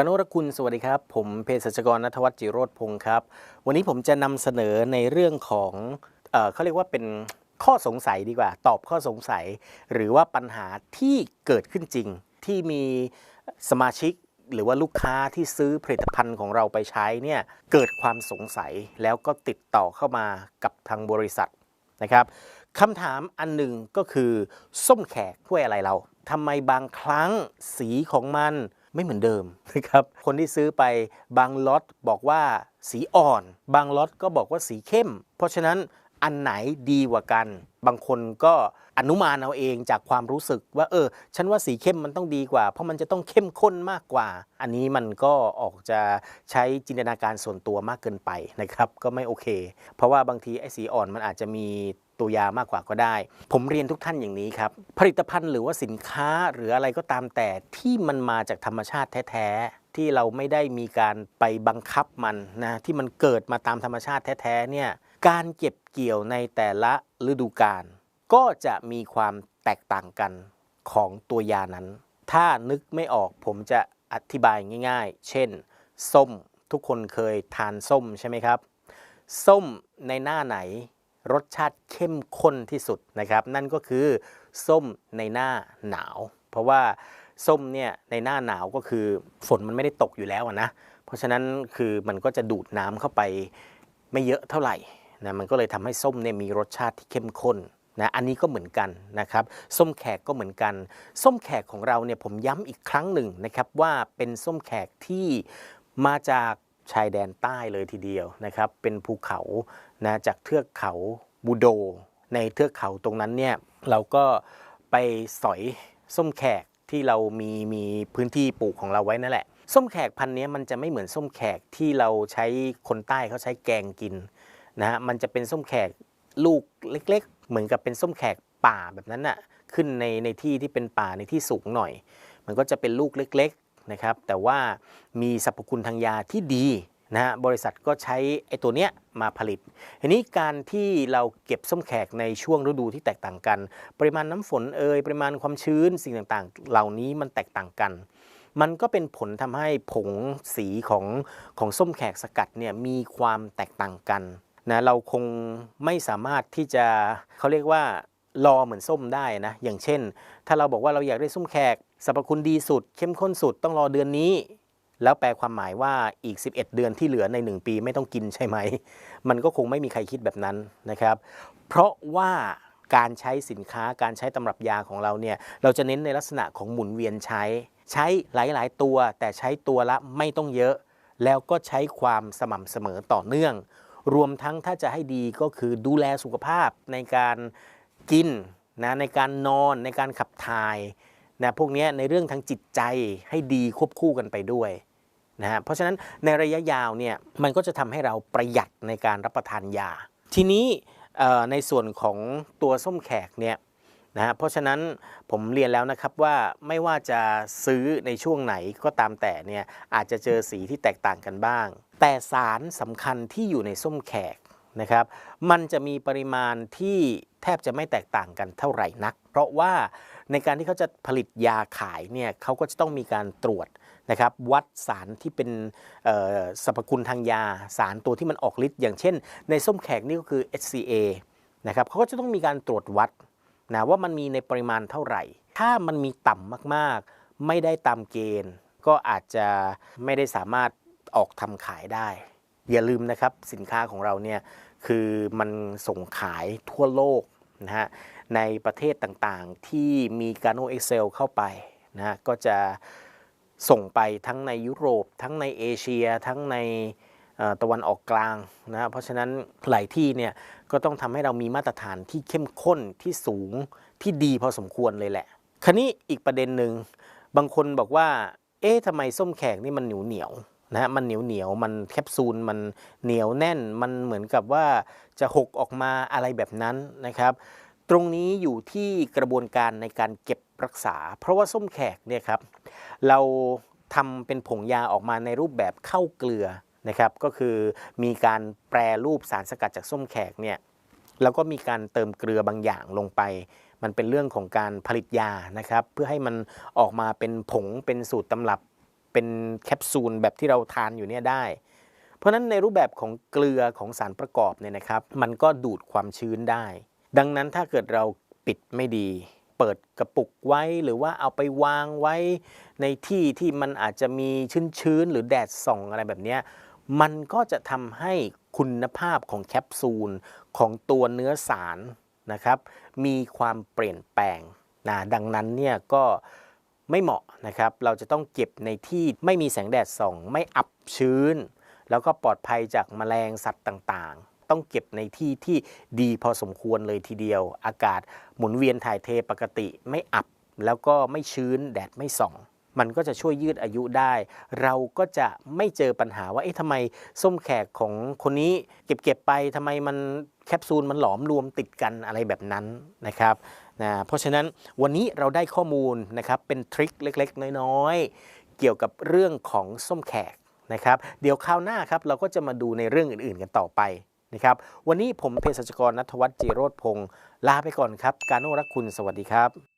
กาโนรคุณสวัสดีครับ ผมเภสัชกรนัทวัฒน์จิโรธพงศ์ครับ วันนี้ผมจะนำเสนอในเรื่องของเออเขาเรียกว่าเป็นข้อสงสัยดีกว่า ตอบข้อสงสัย หรือว่าปัญหาที่เกิดขึ้นจริง ที่มีสมาชิกหรือว่าลูกค้าที่ซื้อผลิตภัณฑ์ของเราไปใช้เนี่ยเกิดความสงสัยแล้วก็ติดต่อเข้ามากับทางบริษัทนะครับคำถามอันหนึ่งก็คือ ส้มแขกช่วยอะไรเราทำไมบางครั้งสีของมัน ไม่เหมือนเดิมนะครับคนที่ซื้อไปบางล็อตบอกว่าสีอ่อน บางล็อตก็บอกว่าสีเข้ม เพราะฉะนั้นอันไหนดีกว่ากัน บางคนก็อนุมานเอาเองจากความรู้สึกว่าเออ ฉันว่าสีเข้มมันต้องดีกว่า เพราะมันจะต้องเข้มข้นมากกว่า อันนี้มันก็ออกจะใช้จินตนาการส่วนตัวมากเกินไปนะครับ ก็ไม่โอเค เพราะว่าบางทีไอ้สีอ่อนมันอาจจะมี ตัวยามากกว่าก็ได้ ผมเรียนทุกท่านอย่างนี้ครับ ผลิตภัณฑ์หรือว่าสินค้าหรืออะไรก็ตามแต่ที่มันมาจากธรรมชาติแท้ๆ ที่เราไม่ได้มีการไปบังคับมันนะที่มันเกิดมาตามธรรมชาติแท้ๆเนี่ยการเก็บเกี่ยวในแต่ละฤดูกาลก็จะมีความแตกต่างกันของตัวยานั้น ถ้านึกไม่ออกผมจะอธิบายง่าย ๆ เช่น ส้มทุกคนเคยทานส้มใช่ไหมครับ ส้มในหน้าไหน รสชาติเข้มข้นที่สุดนะครับ นั่นก็คือส้มในหน้าหนาว เพราะว่าส้มเนี่ยในหน้าหนาวก็คือฝนมันไม่ได้ตกอยู่แล้วนะ เพราะฉะนั้นคือมันก็จะดูดน้ำเข้าไปไม่เยอะเท่าไหร่นะมันก็เลยทำให้ส้มเนี่ยมีรสชาติที่เข้มข้นนะอันนี้ก็เหมือนกันนะครับ ส้มแขกก็เหมือนกัน ส้มแขกของเราเนี่ยผมย้ำอีกครั้งหนึ่งนะครับว่าเป็นส้มแขกที่มาจาก ชายแดนใต้เลยทีเดียวนะครับ เป็นภูเขานะจากเทือกเขาบูโด ในเทือกเขาตรงนั้นเนี่ยเราก็ไปสอยส้มแขกที่เรามีมีพื้นที่ปลูกของเราไว้นั่นแหละ ส้มแขกพันธุ์นี้มันจะไม่เหมือนส้มแขกที่เราใช้คนใต้เขาใช้แกงกินนะฮะมันจะเป็นส้มแขกลูกเล็ก ๆ เหมือนกับเป็นส้มแขกป่าแบบนั้นน่ะขึ้นในในที่ที่เป็นป่าในที่สูงหน่อย มันก็จะเป็นลูกเล็กๆ นะครับแต่ว่ามีสรรพคุณทางยาที่ดีนะฮะบริษัทก็ใช้ไอ้ตัวเนี้ยมาผลิตทีนี้การที่เราเก็บส้มแขกในช่วงฤดูที่แตกต่างกัน ปริมาณน้ำฝนเอ่ยปริมาณความชื้นสิ่งต่างๆ เหล่านี้มันแตกต่างกัน มันก็เป็นผลทำให้ผงสีของของส้มแขกสกัดเนี่ยมีความแตกต่างกันนะเราคงไม่สามารถที่จะเขาเรียกว่ารอเหมือนส้มได้นะอย่างเช่น ถ้าเราบอกว่าเราอยากได้ส้มแขก สรรพคุณดีสุด เข้มข้นสุดต้องรอเดือนนี้ แล้วแปลความหมายว่าอีก 11 เดือนที่เหลือใน 1 ปีไม่ต้องกินใช่ไหม มันก็คงไม่มีใครคิดแบบนั้นนะครับ เพราะว่าการใช้สินค้าการใช้ตำรับยาของเราเนี่ยเราจะเน้นในลักษณะของหมุนเวียนใช้ ใช้หลาย ๆ ตัว แต่ใช้ตัวละไม่ต้องเยอะ แล้วก็ใช้ความสม่ำเสมอต่อเนื่อง รวมทั้งถ้าจะให้ดีก็คือดูแลสุขภาพในการกินนะในการนอนในการขับถ่าย นะพวกนี้ในเรื่องทางจิตใจให้ดีควบคู่กันไปด้วยนะฮะเพราะฉะนั้นในระยะยาวเนี่ยมันก็จะทำให้เราประหยัดในการรับประทานยา ทีนี้ในส่วนของตัวส้มแขกเนี่ยนะฮะเพราะฉะนั้นผมเรียนแล้วนะครับว่าไม่ว่าจะซื้อในช่วงไหนก็ตามแต่เนี่ยอาจจะเจอสีที่แตกต่างกันบ้าง แต่สารสำคัญที่อยู่ในส้มแขก นะครับ มันจะมีปริมาณที่แทบจะไม่แตกต่างกันเท่าไหร่นัก เพราะว่าในการที่เขาจะผลิตยาขายเนี่ยเขาก็จะต้องมีการตรวจนะครับวัดสารที่เป็นสรรพคุณทางยาสารตัวที่มันออกฤทธิ์อย่างเช่น ในส้มแขกนี่ก็คือ HCA นะครับเขาก็จะต้องมีการตรวจวัดนะว่ามันมีในปริมาณเท่าไหร่ ถ้ามันมีต่ำมากๆ ไม่ได้ตามเกณฑ์ ก็อาจจะไม่ได้สามารถออกทำขายได้ อย่าลืมนะครับสินค้าของเราเนี่ยคือมันส่งขายทั่วโลกนะฮะในประเทศต่างๆที่มีการโนเอ็กเซลเข้าไปนะฮะก็จะส่งไปทั้งในยุโรป ทั้งในเอเชีย ทั้งในตะวันออกกลางนะฮะเพราะฉะนั้นหลายที่เนี่ยก็ต้องทำให้เรามีมาตรฐานที่เข้มข้นที่สูงที่ดีพอสมควรเลยแหละ คราวนี้อีกประเด็นหนึ่งบางคนบอกว่า เอ๊ะทำไมส้มแขกนี่มันเหนียวเหนียว นะฮะมันเหนียวเหนียวมันแคปซูลมันเหนียวแน่นมันเหมือนกับว่าจะหกออกมาอะไรแบบนั้นนะครับ ตรงนี้อยู่ที่กระบวนการในการเก็บรักษา เพราะว่าส้มแขกเนี่ยครับเราทำเป็นผงยาออกมาในรูปแบบเข้าเกลือนะครับ ก็คือมีการแปรรูปสารสกัดจากส้มแขกเนี่ยแล้วก็มีการเติมเกลือบางอย่างลงไป มันเป็นเรื่องของการผลิตยานะครับ เพื่อให้มันออกมาเป็นผงเป็นสูตรตำรับ เป็นแคปซูลแบบที่เราทานอยู่เนี่ยได้ เพราะฉะนั้นในรูปแบบของเกลือของสารประกอบเนี่ยนะครับ มันก็ดูดความชื้นได้ ดังนั้นถ้าเกิดเราปิดไม่ดี เปิดกระปุกไว้หรือว่าเอาไปวางไว้ในที่ที่มันอาจจะมีชื้นๆหรือแดดส่องอะไรแบบนี้มันก็จะทำให้คุณภาพของแคปซูลของตัวเนื้อสารนะครับ มีความเปลี่ยนแปลงนะดังนั้นเนี่ยก็ ไม่เหมาะนะครับ เราจะต้องเก็บในที่ไม่มีแสงแดดส่อง ไม่อับชื้น แล้วก็ปลอดภัยจากแมลงสัตว์ต่างๆ ต้องเก็บในที่ที่ดีพอสมควรเลยทีเดียว อากาศหมุนเวียนถ่ายเทปกติ ไม่อับ แล้วก็ไม่ชื้นแดดไม่ส่อง มันก็จะช่วยยืดอายุได้ เราก็จะไม่เจอปัญหาว่าเอ๊ะทำไมส้มแขกของคนนี้เก็บๆไปทำไมมันแคปซูลมันหลอมรวมติดกันอะไรแบบนั้นนะครับ นะเพราะฉะนั้นวันนี้เราได้ข้อมูลนะครับเป็นทริคเล็กๆ น้อยๆ เกี่ยวกับเรื่องของส้มแขกนะครับเดี๋ยวคราวหน้าครับเราก็จะมาดูในเรื่องอื่นๆกันต่อไปนะครับวันนี้ผมเภสัชกรนัทวัฒน์จิโรธพงศ์ลาไปก่อนครับ การโนรักคุณสวัสดีครับ